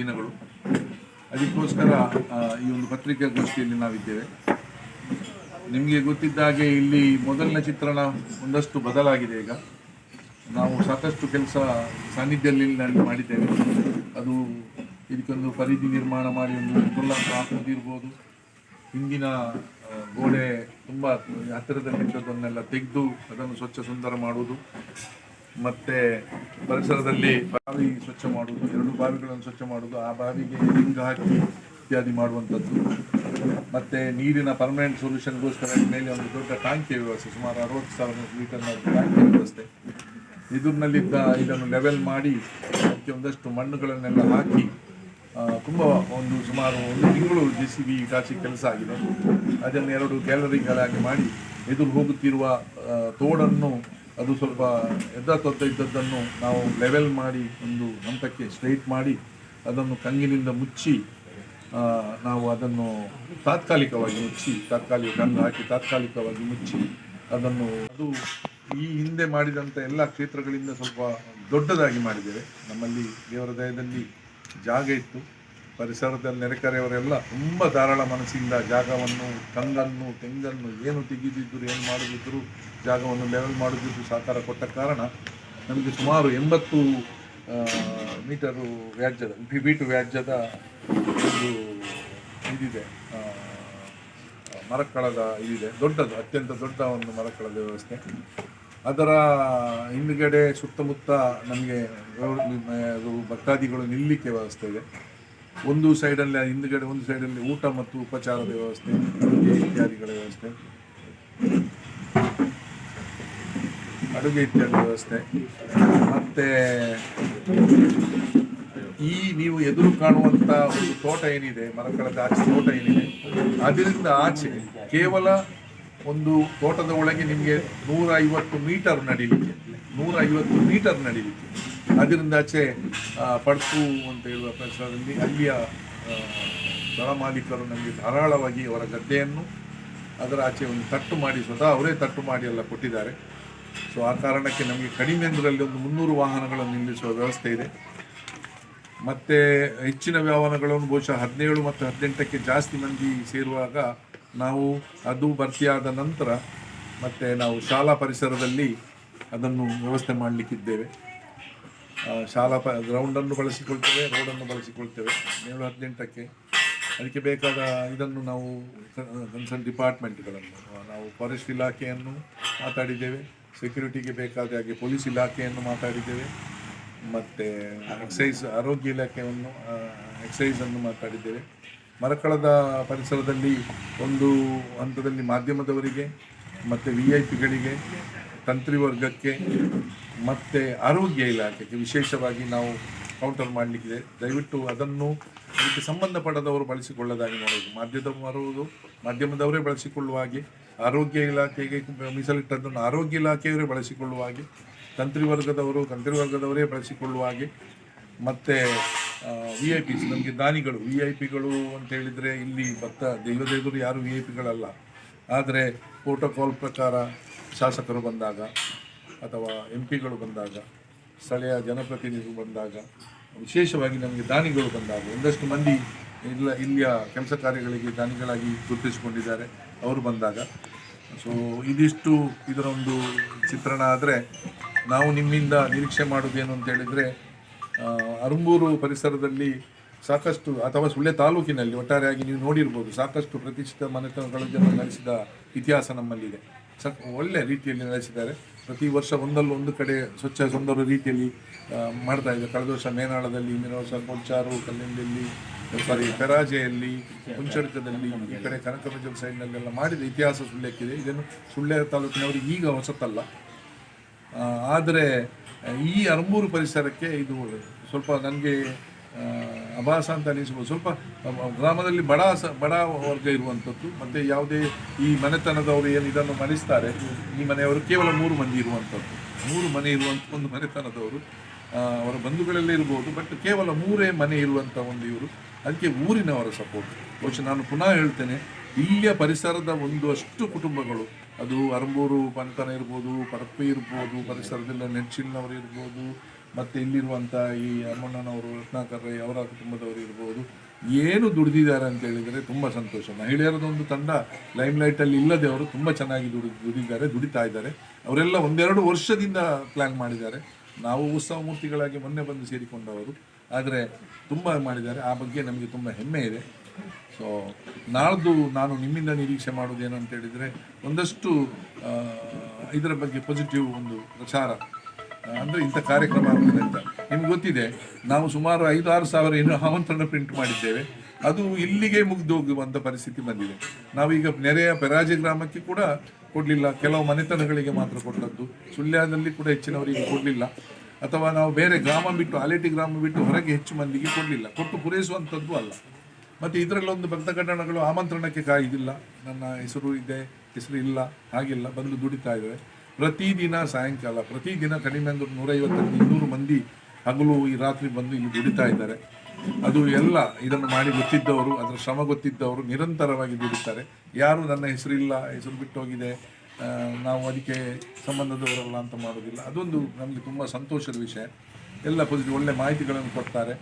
ದಿನಗಳು. ಅದಕ್ಕೋಸ್ಕರ ಈ ಒಂದು ಪತ್ರಿಕಾಗೋಷ್ಠಿಯಲ್ಲಿ ನಾವಿದ್ದೇವೆ. ನಿಮಗೆ ಗೊತ್ತಿದ್ದ ಹಾಗೆ ಇಲ್ಲಿ ಮೊದಲಿನ ಚಿತ್ರಣ ಒಂದಷ್ಟು ಬದಲಾಗಿದೆ ಈಗ. ನಾವು ಸಾಕಷ್ಟು ಕೆಲಸ ಸಾನ್ನಿಧ್ಯದಲ್ಲಿ ಮಾಡಿದ್ದೇವೆ. ಅದು ಇದಕ್ಕೊಂದು ಪರಿಧಿ ನಿರ್ಮಾಣ ಮಾಡಿ, ಒಂದು ಕೊಲ್ಲಂಕ ಹಾಕೋದಿರ್ಬೋದು ಹಿಂದಿನ ಗೋಡೆ ತುಂಬ ಹತ್ತಿರದಲ್ಲಿದ್ದದನ್ನೆಲ್ಲ ತೆಗೆದು ಅದನ್ನು ಸ್ವಚ್ಛ ಸುಂದರ ಮಾಡುವುದು. ಮತ್ತೆ ಪರಿಸರದಲ್ಲಿ ಬಾವಿ ಸ್ವಚ್ಛ ಮಾಡುವುದು, ಎರಡು ಬಾವಿಗಳನ್ನು ಸ್ವಚ್ಛ ಮಾಡುವುದು, ಆ ಬಾವಿಗೆ ರಿಂಗ್ ಹಾಕಿ ಇತ್ಯಾದಿ ಮಾಡುವಂಥದ್ದು. ಮತ್ತೆ ನೀರಿನ ಪರ್ಮನೆಂಟ್ ಸೊಲ್ಯೂಷನ್ಗೋಸ್ಕರ ಮೇಲೆ ಒಂದು ದೊಡ್ಡ ಟಾಂಕಿಯ ವ್ಯವಸ್ಥೆ, ಸುಮಾರು ಅರವತ್ತು ಸಾವಿರ ಲೀಟರ್ನ ಟ್ಯಾಂಕಿ ವ್ಯವಸ್ಥೆ. ಎದುರಿನಲ್ಲಿದ್ದ ಇದನ್ನು ಲೆವೆಲ್ ಮಾಡಿ, ಅದಕ್ಕೆ ಒಂದಷ್ಟು ಮಣ್ಣುಗಳನ್ನೆಲ್ಲ ಹಾಕಿ ತುಂಬ ಒಂದು ಸುಮಾರು ಒಂದು ತಿಂಗಳು ಜೆ ಸಿ ಬಿ ಕಾಸಿ ಕೆಲಸ ಆಗಿದೆ. ಅದನ್ನು ಎರಡು ಗ್ಯಾಲರಿಗಳಾಗಿ ಮಾಡಿ, ಎದುರು ಹೋಗುತ್ತಿರುವ ತೋಡನ್ನು ಅದು ಸ್ವಲ್ಪ ಎದ್ದ ತೊತ್ತ ಇದ್ದದ್ದನ್ನು ನಾವು ಲೆವೆಲ್ ಮಾಡಿ ಒಂದು ಹಂತಕ್ಕೆ ಸ್ಟ್ರೈಟ್ ಮಾಡಿ ಅದನ್ನು ಕಂಗಿನಿಂದ ಮುಚ್ಚಿ ನಾವು ಅದನ್ನು ತಾತ್ಕಾಲಿಕವಾಗಿ ಮುಚ್ಚಿ, ತಾತ್ಕಾಲಿಕ ಕಂಗು ಹಾಕಿ ತಾತ್ಕಾಲಿಕವಾಗಿ ಮುಚ್ಚಿ ಅದನ್ನು ಅದು ಈ ಹಿಂದೆ ಮಾಡಿದಂಥ ಎಲ್ಲ ಕ್ಷೇತ್ರಗಳಿಂದ ಸ್ವಲ್ಪ ದೊಡ್ಡದಾಗಿ ಮಾಡಿದ್ದೇವೆ. ನಮ್ಮಲ್ಲಿ ದೇವರ ದಯದಲ್ಲಿ ಜಾಗ ಇತ್ತು. ಪರಿಸರದ ನೆರೆಕರೆಯವರೆಲ್ಲ ತುಂಬ ಧಾರಾಳ ಮನಸ್ಸಿಂದ ಜಾಗವನ್ನು, ಕಂಗನ್ನು, ತೆಂಗನ್ನು ಏನು ತೆಗೆದಿದ್ದರು ಏನು ಮಾಡದಿದ್ದರು ಜಾಗವನ್ನು ಲೆವೆಲ್ ಮಾಡೋದಿದ್ದು ಸಹಕಾರ ಕೊಟ್ಟ ಕಾರಣ ನಮಗೆ ಸುಮಾರು ಎಂಬತ್ತು ಮೀಟರು ವ್ಯಾಜ್ಯದ ಫೀಟು ವ್ಯಾಜ್ಯದ ಒಂದು ಇದಿದೆ. ಮರಕ್ಕಳದ ಇದಿದೆ. ದೊಡ್ಡದು, ಅತ್ಯಂತ ದೊಡ್ಡ ಒಂದು ಮರಕ್ಕಳದ ವ್ಯವಸ್ಥೆ. ಅದರ ಹಿಂದುಗಡೆ ಸುತ್ತಮುತ್ತ ನಮಗೆ ಭಕ್ತಾದಿಗಳು ನಿಲ್ಲಿಕ್ಕೆ ವ್ಯವಸ್ಥೆ ಇದೆ. ಒಂದು ಸೈಡಲ್ಲಿ ಹಿಂದುಗಡೆ ಒಂದು ಸೈಡಲ್ಲಿ ಊಟ ಮತ್ತು ಉಪಚಾರದ ವ್ಯವಸ್ಥೆ ಇತ್ಯಾದಿಗಳ ವ್ಯವಸ್ಥೆ. ಅಡುಗೆ ಇತ್ಯಾದಿ ವ್ಯವಸ್ಥೆ. ಮತ್ತೆ ಈ ನೀವು ಎದುರು ಕಾಣುವಂತ ಒಂದು ತೋಟ ಏನಿದೆ ಮರಕಳದ ಆಚೆ ತೋಟ ಏನಿದೆ, ಅದರಿಂದ ಆಚೆ ಕೇವಲ ಒಂದು ತೋಟದ ಒಳಗೆ ನಿಮಗೆ ನೂರ ಐವತ್ತು ಮೀಟರ್ ನಡೀಲಿಕ್ಕೆ ನೂರ ಐವತ್ತು ಮೀಟರ್ ನಡೀಲಿಕ್ಕೆ. ಅದರಿಂದ ಆಚೆ ಪಡ್ಕು ಅಂತ ಹೇಳುವ ಪರಿಸರದಲ್ಲಿ ಅಲ್ಲಿಯ ಸ್ಥಳ ಮಾಲೀಕರು ನಮಗೆ ಧಾರಾಳವಾಗಿ ಅವರ ಗದ್ದೆಯನ್ನು ಅದರ ಆಚೆ ಒಂದು ತಟ್ಟು ಮಾಡಿ, ಸ್ವತಃ ಅವರೇ ತಟ್ಟು ಮಾಡಿ ಎಲ್ಲ ಕೊಟ್ಟಿದ್ದಾರೆ. ಸೊ ಆ ಕಾರಣಕ್ಕೆ ನಮಗೆ ಕಡಿಮೆ ಅಂದರಲ್ಲಿ ಒಂದು ಮುನ್ನೂರು ವಾಹನಗಳನ್ನು ನಿಲ್ಲಿಸುವ ವ್ಯವಸ್ಥೆ ಇದೆ. ಮತ್ತು ಹೆಚ್ಚಿನ ವ್ಯವಹಾರಗಳನ್ನು ಬಹುಶಃ ಹದಿನೇಳು ಮತ್ತು ಹದಿನೆಂಟಕ್ಕೆ ಜಾಸ್ತಿ ಮಂದಿ ಸೇರುವಾಗ ನಾವು ಅದು ಭರ್ತಿಯಾದ ನಂತರ ಮತ್ತು ನಾವು ಶಾಲಾ ಪರಿಸರದಲ್ಲಿ ಅದನ್ನು ವ್ಯವಸ್ಥೆ ಮಾಡಲಿಕ್ಕಿದ್ದೇವೆ. ಶಾಲಾ ಪ ಗ್ರೌಂಡನ್ನು ಬಳಸಿಕೊಳ್ತೇವೆ ರೋಡನ್ನು ಬಳಸಿಕೊಳ್ತೇವೆ, ಏಳು ಹದಿನೆಂಟಕ್ಕೆ. ಅದಕ್ಕೆ ಬೇಕಾದ ಇದನ್ನು ನಾವು, ಕನ್ಸರ್ನ್ ಡಿಪಾರ್ಟ್ಮೆಂಟ್ಗಳನ್ನು, ನಾವು ಫಾರೆಸ್ಟ್ ಇಲಾಖೆಯನ್ನು ಮಾತಾಡಿದ್ದೇವೆ. ಸೆಕ್ಯೂರಿಟಿಗೆ ಬೇಕಾದ ಹಾಗೆ ಪೊಲೀಸ್ ಇಲಾಖೆಯನ್ನು ಮಾತಾಡಿದ್ದೇವೆ. ಮತ್ತು ಎಕ್ಸೈಸ್, ಆರೋಗ್ಯ ಇಲಾಖೆಯನ್ನು ಎಕ್ಸೈಸನ್ನು ಮಾತಾಡಿದ್ದೇವೆ. ಮರಕಳದ ಪರಿಸರದಲ್ಲಿ ಒಂದು ಹಂತದಲ್ಲಿ ಮಾಧ್ಯಮದವರಿಗೆ, ಮತ್ತು ವಿ ಐ ಪಿಗಳಿಗೆ, ತಂತ್ರಿ ವರ್ಗಕ್ಕೆ, ಮತ್ತು ಆರೋಗ್ಯ ಇಲಾಖೆಗೆ ವಿಶೇಷವಾಗಿ ನಾವು ಕೌಂಟರ್ ಮಾಡಲಿಕ್ಕಿದೆ. ದಯವಿಟ್ಟು ಅದನ್ನು ಇದಕ್ಕೆ ಸಂಬಂಧಪಡದವರು ಬಳಸಿಕೊಳ್ಳದಾಗಿ ನೋಡೋದು. ಮಾಧ್ಯಮದವರು, ಮಾಧ್ಯಮದವರೇ ಬಳಸಿಕೊಳ್ಳುವ ಹಾಗೆ ಆರೋಗ್ಯ ಇಲಾಖೆಗೆ ಮೀಸಲಿಟ್ಟದ್ದನ್ನು ಆರೋಗ್ಯ ಇಲಾಖೆಯವರೇ ಬಳಸಿಕೊಳ್ಳುವ ಹಾಗೆ ತಂತ್ರಿ ವರ್ಗದವರು ತಂತ್ರಿ ವರ್ಗದವರೇ ಬಳಸಿಕೊಳ್ಳುವ ಹಾಗೆ. ಮತ್ತು ವಿ ಐ ಪಿಸ್ ನಮಗೆ ದಾನಿಗಳು ವಿ ಐ ಪಿಗಳು ಅಂತ ಹೇಳಿದರೆ ಇಲ್ಲಿ ಭತ್ತ ದೇವದೇವರು ಯಾರು ವಿ ಐ ಪಿಗಳಲ್ಲ ಆದರೆ ಪ್ರೋಟೋಕಾಲ್ ಪ್ರಕಾರ ಶಾಸಕರು ಬಂದಾಗ ಅಥವಾ ಎಂ ಪಿಗಳು ಬಂದಾಗ, ಸ್ಥಳೀಯ ಜನಪ್ರತಿನಿಧಿಗಳು ಬಂದಾಗ, ವಿಶೇಷವಾಗಿ ನಮಗೆ ದಾನಿಗಳು ಬಂದಾಗ ಒಂದಷ್ಟು ಮಂದಿ ಇಲ್ಲ, ಇಲ್ಲಿಯ ಕೆಲಸ ಕಾರ್ಯಗಳಿಗೆ ದಾನಿಗಳಾಗಿ ಗುರುತಿಸಿಕೊಂಡಿದ್ದಾರೆ. ಅವರು ಬಂದಾಗ. ಸೊ ಇದಿಷ್ಟು ಇದರ ಒಂದು ಚಿತ್ರಣ ಆದರೆ, ನಾವು ನಿಮ್ಮಿಂದ ನಿರೀಕ್ಷೆ ಮಾಡೋದೇನು ಅಂತ ಹೇಳಿದರೆ ಅರುಂಬೂರು ಪರಿಸರದಲ್ಲಿ ಸಾಕಷ್ಟು, ಅಥವಾ ಸುಳ್ಳೆ ತಾಲೂಕಿನಲ್ಲಿ ಒಟ್ಟಾರೆಯಾಗಿ ನೀವು ನೋಡಿರ್ಬೋದು, ಸಾಕಷ್ಟು ಪ್ರತಿಷ್ಠಿತ ಮನೆತನಗಳ ಜನ ನಡೆಸಿದ ಇತಿಹಾಸ ನಮ್ಮಲ್ಲಿದೆ. ಸ ಒಳ್ಳೆ ರೀತಿಯಲ್ಲಿ ನಡೆಸಿದ್ದಾರೆ ಪ್ರತಿ ವರ್ಷ ಒಂದಲ್ಲ ಒಂದು ಕಡೆ ಸ್ವಚ್ಛ ಸುಂದರ ರೀತಿಯಲ್ಲಿ ಮಾಡ್ತಾ ಇದೆ. ಕಳೆದ ವರ್ಷ ಮೇನಾಳದಲ್ಲಿ ಹಿಂದಿನ ವರ್ಷ ಕೊಂಚಾರು ಸಾರಿ ಪೆರಾಜೆಯಲ್ಲಿ ಹುಂಚರಿತದಲ್ಲಿ ಈ ಕಡೆ ಕನಕಮಜಲ್ ಸೈಡ್ನಲ್ಲೆಲ್ಲ ಮಾಡಿದ ಇತಿಹಾಸ ಸುಳ್ಳಕ್ಕಿದೆ ಇದನ್ನು ಸುಳ್ಯ ತಾಲೂಕಿನವರು ಈಗ ಹೊಸತಲ್ಲ. ಆದರೆ, ಈ ಅರಂಬೂರು ಪರಿಸರಕ್ಕೆ ಇದು ಸ್ವಲ್ಪ ನನಗೆ ಅಭಾಸ ಅಂತ ಅನಿಸ್ಬೋದು ಸ್ವಲ್ಪ ಗ್ರಾಮದಲ್ಲಿ ಬಡ ಸ, ಬಡ ವರ್ಗ ಇರುವಂಥದ್ದು, ಮತ್ತು ಯಾವುದೇ ಈ ಮನೆತನದವರು ಏನು ಇದನ್ನು ಮಣಿಸ್ತಾರೆ, ಈ ಮನೆಯವರು ಕೇವಲ ಮೂರು ಮಂದಿ ಇರುವಂಥದ್ದು. ಮೂರು ಮನೆ ಇರುವಂಥ ಒಂದು ಮನೆತನದವರು. ಅವರ ಬಂಧುಗಳಲ್ಲೇ ಇರ್ಬೋದು ಬಟ್ ಕೇವಲ ಮೂರೇ ಮನೆ ಇರುವಂಥ ಒಂದು ಇವರು. ಅದಕ್ಕೆ ಊರಿನವರ ಸಪೋರ್ಟ್ ಬಹುಶಃ ನಾನು ಪುನಃ ಹೇಳ್ತೇನೆ, ಇಲ್ಲಿಯ ಪರಿಸರದ ಒಂದು ಅಷ್ಟು ಕುಟುಂಬಗಳು, ಅದು ಅರಂಬೂರು ಪಂತನ ಇರ್ಬೋದು, ಪರಪ್ಪೆ ಇರ್ಬೋದು, ಪರಿಸರದಿಂದ ನೆಚ್ಚಿನವರು ಇರ್ಬೋದು, ಮತ್ತು ಇಲ್ಲಿರುವಂಥ ಈ ಅಮ್ಮಣ್ಣನವರು, ರತ್ನಾಕರ್ ರೈ ಅವರ ಕುಟುಂಬದವರು ಇರ್ಬೋದು, ಏನು ದುಡಿದಿದ್ದಾರೆ ಅಂತ ಹೇಳಿದರೆ ತುಂಬ ಸಂತೋಷ. ಮಹಿಳೆಯರದೊಂದು ತಂಡ ಲೈಮ್ ಲೈಟಲ್ಲಿ ಇಲ್ಲದೆ ಅವರು ತುಂಬ ಚೆನ್ನಾಗಿ ದುಡಿ, ದುಡಿದ್ದಾರೆ, ದುಡಿತಾ ಇದ್ದಾರೆ. ಅವರೆಲ್ಲ ಒಂದೆರಡು ವರ್ಷದಿಂದ ಪ್ಲ್ಯಾನ್ ಮಾಡಿದ್ದಾರೆ. ನಾವು ಉತ್ಸವ ಮೂರ್ತಿಗಳಾಗಿ ಮೊನ್ನೆ ಬಂದು ಸೇರಿಕೊಂಡವರು. ಆದರೆ ತುಂಬ ಮಾಡಿದ್ದಾರೆ. ಆ ಬಗ್ಗೆ ನಮಗೆ ತುಂಬ ಹೆಮ್ಮೆ ಇದೆ. ಸೊ ನಾಳ್ದು ನಾನು ನಿಮ್ಮಿಂದ ನಿರೀಕ್ಷೆ ಮಾಡೋದೇನು ಅಂತ ಹೇಳಿದರೆ, ಒಂದಷ್ಟು ಇದರ ಬಗ್ಗೆ ಪಾಸಿಟಿವ್ ಒಂದು ಪ್ರಚಾರ ಅಂದರೆ ಇಂಥ ಕಾರ್ಯಕ್ರಮ ಆಗ್ತದೆ ಅಂತ ನಿಮ್ಗೆ ಗೊತ್ತಿದೆ. ನಾವು ಸುಮಾರು ಐದು ಆರು ಸಾವಿರ ಏನು ಆಮಂತ್ರಣ ಪ್ರಿಂಟ್ ಮಾಡಿದ್ದೇವೆ. ಅದು ಇಲ್ಲಿಗೆ ಮುಗಿದು ಹೋಗುವಂಥ ಪರಿಸ್ಥಿತಿ ಬಂದಿದೆ. ನಾವೀಗ ನೆರೆಯ ಪೆರಾಜೆ ಗ್ರಾಮಕ್ಕೆ ಕೂಡ ಕೊಡಲಿಲ್ಲ. ಕೆಲವು ಮನೆತನಗಳಿಗೆ ಮಾತ್ರ ಕೊಟ್ಟದ್ದು. ಸುಳ್ಯದಲ್ಲಿ ಕೂಡ ಹೆಚ್ಚಿನವರಿಗೆ ಕೊಡಲಿಲ್ಲ. ಅಥವಾ ನಾವು ಬೇರೆ ಗ್ರಾಮ ಬಿಟ್ಟು, ಆಲೇಟಿ ಗ್ರಾಮ ಬಿಟ್ಟು ಹೊರಗೆ ಹೆಚ್ಚು ಮಂದಿಗೆ ಕೊಡಲಿಲ್ಲ. ಕೊಟ್ಟು ಪೂರೈಸುವಂಥದ್ದು ಅಲ್ಲ. ಮತ್ತು ಇದರಲ್ಲೊಂದು ಭಕ್ತ ಆಮಂತ್ರಣಕ್ಕೆ ಕಾಯ್ದಿಲ್ಲ. ನನ್ನ ಹೆಸರು ಇದೆ, ಹೆಸರು ಇಲ್ಲ, ಹಾಗಿಲ್ಲ, ಬಂದು ದುಡಿತಾ ಇದ್ದಾರೆ ಪ್ರತಿದಿನ ಸಾಯಂಕಾಲ, ಪ್ರತಿದಿನ ಕಡಿಮೆ ಅಂದ್ರೆ ನೂರೈವತ್ತರಿಂದ ಇನ್ನೂರು ಮಂದಿ ಹಗಲು ಈ ರಾತ್ರಿ ಬಂದು ಇಲ್ಲಿ ದುಡಿತಾ ಇದ್ದಾರೆ. ಅದು ಎಲ್ಲ ಇದನ್ನು ಮಾಡಿ ಗೊತ್ತಿದ್ದವರು, ಅದರ ಶ್ರಮ ಗೊತ್ತಿದ್ದವರು ನಿರಂತರವಾಗಿ ದುಡಿತಾರೆ. ಯಾರು ನನ್ನ ಹೆಸರಿಲ್ಲ ಹೆಸರು ಬಿಟ್ಟು ಹೋಗಿದೆ ನಾವು ಅದಕ್ಕೆ ಸಂಬಂಧದವರಲ್ಲ ಅಂತ ಮಾಡೋದಿಲ್ಲ ಅದೊಂದು ನಮಗೆ ತುಂಬ ಸಂತೋಷದ ವಿಷಯ. ಎಲ್ಲ ಪಾಸಿಟಿವ್ ಒಳ್ಳೆ ಮಾಹಿತಿಗಳನ್ನು ಕೊಡ್ತಾರೆ.